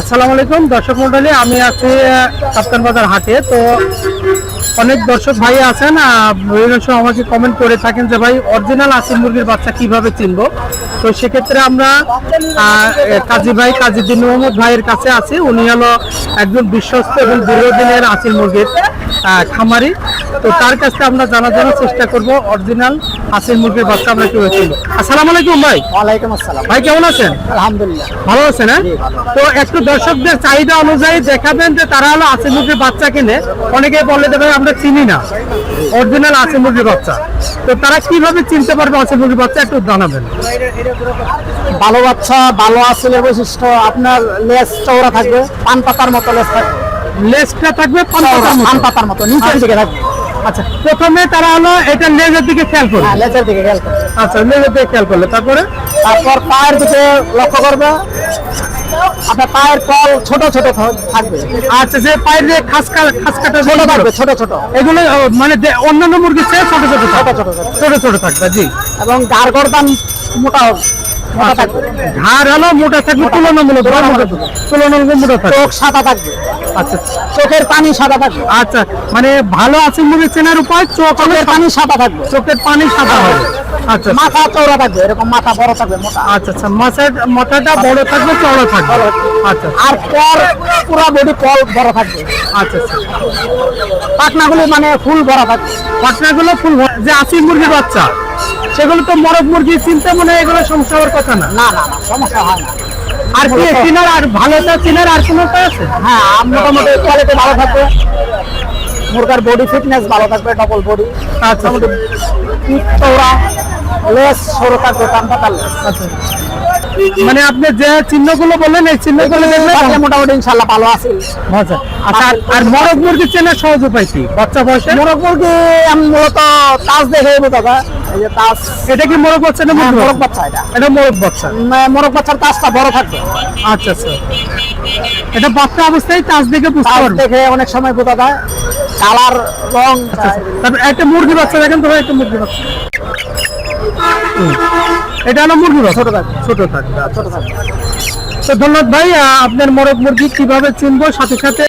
আসসালামু আলাইকুম দর্শক মন্ডলী আমি আছি কাপ্তান বাজার হাটে। তো অনেক দর্শক ভাই আছেন বিভিন্ন সময় আমাকে কমেন্ট করে থাকেন যে ভাই অরিজিনাল আসিল মুরগির বাচ্চা কীভাবে চিনবো? তো সেক্ষেত্রে আমরা কাজী ভাই কাজীদ্দিন মোহাম্মদ ভাইয়ের কাছে আছি। উনি হলো একজন বিশ্বস্ত এবং দীর্ঘদিনের আসিল মুরগির খামারি। তো তার কাছে আমরা জানার জন্য চেষ্টা করব অরিজিনাল আসিল মুরগির বাচ্চা আমরা কীভাবে চিনবো। আসসালামু আলাইকুম ভাই। ওয়ালাইকুম আসসালাম। ভাই কেমন আছেন? আলহামদুলিল্লাহ। ভালো আছেন হ্যাঁ? তো একটু দর্শকদের চাহিদা অনুযায়ী দেখাবেন যে তারা হলো আসে মুরগির বাচ্চা কিনে। অনেকে বলে দেবে আমরা চিনি না। অরিজিনাল আসে মুরগির বাচ্চা। তো তারা কীভাবে চিনতে পারবে আসে মুরগির বাচ্চা একটু জানাবেন। ভালো বাচ্চা ভালো আসলের বৈশিষ্ট্য আপনার লেজ চওড়া থাকবে পান পাতার মতো লেস থাকবে। লেজটা থাকবে। পান পাতার মতো নিচের দিকে থাকবে। আচ্ছা প্রথমে তারা হলো এটা লেজের দিকে খেয়াল করবে। হ্যাঁ লেজের দিকে খেয়াল করবে। আচ্ছা লেজের দিকে খেয়াল করলে। তারপরে? তারপর পায়ের দিকে লক্ষ্য করবে। আপনার পায়ের কল ছোট ছোট থাকবে। আচ্ছা যে পায়ের যে খাস কা- খাস কাটা ছোট থাকবে ছোট ছোট। এগুলো মানে অন্যান্য মুরগির চেয়ে ছোট ছোট ছোট। ছোট ছোট। থাকবে জি। এবং গার গরদান মোটা হবে। মোটা থাকবে ঘাড় মোটা থাকবে তুলনামূলক তুলনামূলক মোটা থাকবে। চোখ সাদা থাকবে। আচ্ছা চোখের পানি সাদা থাকবে। আচ্ছা মানে ভালো আছে মুরগি চেনার উপায়? চোখের পানি সাদা থাকবে। চোখের পানি সাদা হবে। আচ্ছা মাথা চওড়া থাকবে এরকম মাথা বড় থাকবে মোটা। আচ্ছা আচ্ছা। মাথার মাথাটা বড় থাকবে চওড়া থাকবে। আচ্ছা আর পর পুরো বডি পল বড় থাকবে। আচ্ছা আচ্ছা। পাখনাগুলি মানে ফুল ভরা থাকবে। পাটনাগুলো ফুল যে আসি মুরগির বাচ্চা সেগুলো তো মরক মুরগি চিনতে মনে হয় এগুলো সমস্যা হওয়ার কথা না? না না সমস্যা হয় না। আর কি চিনার আর ভালোটা চিনার আর কোনো তো আছে? হ্যাঁ মোটামুটি কোয়ালিটি ভালো থাকবে মুরগার বডি ফিটনেস ভালো থাকবে ডবল বডি আচ্ছা। চৌড়া লেস সরু থাকবে কান পাতাল আচ্ছা। মানে আপনি যে চিহ্নগুলো বললেন এই চিহ্নগুলো দেখলে মোটামুটি ইনশাল্লাহ ভালো আছে। আচ্ছা আচ্ছা আর- মরক মুরগি চেনার সহজ উপায় কি? বাচ্চা বয়সে? মোরগ মুরগি আমি মূলত তাজ দেখে এটা কি মরক বাচ্চা না হ্যাঁ, মুরগি? বাচ্চা? এটা। এটা মরক বাচ্চা। মোরগ বাচ্চার তাজটা বড় থাকবে আচ্ছা আচ্ছা। এটা বাচ্চা অবস্থায় তাজ দেখে বুঝতে পারবে। দেখে অনেক সময় বোঝা যায়। কালার রং তারপর একটা মুরগি বাচ্চা দেখেন তো একটা মুরগি বাচ্চা। এটা হলো মুরগি ছোট থাকবে ছোট থাকবে আচ্ছা। ছোট থাকবে তো ধন্যবাদ ভাই আপনার মরক মুরগি কীভাবে চুনবো? সাথে সাথে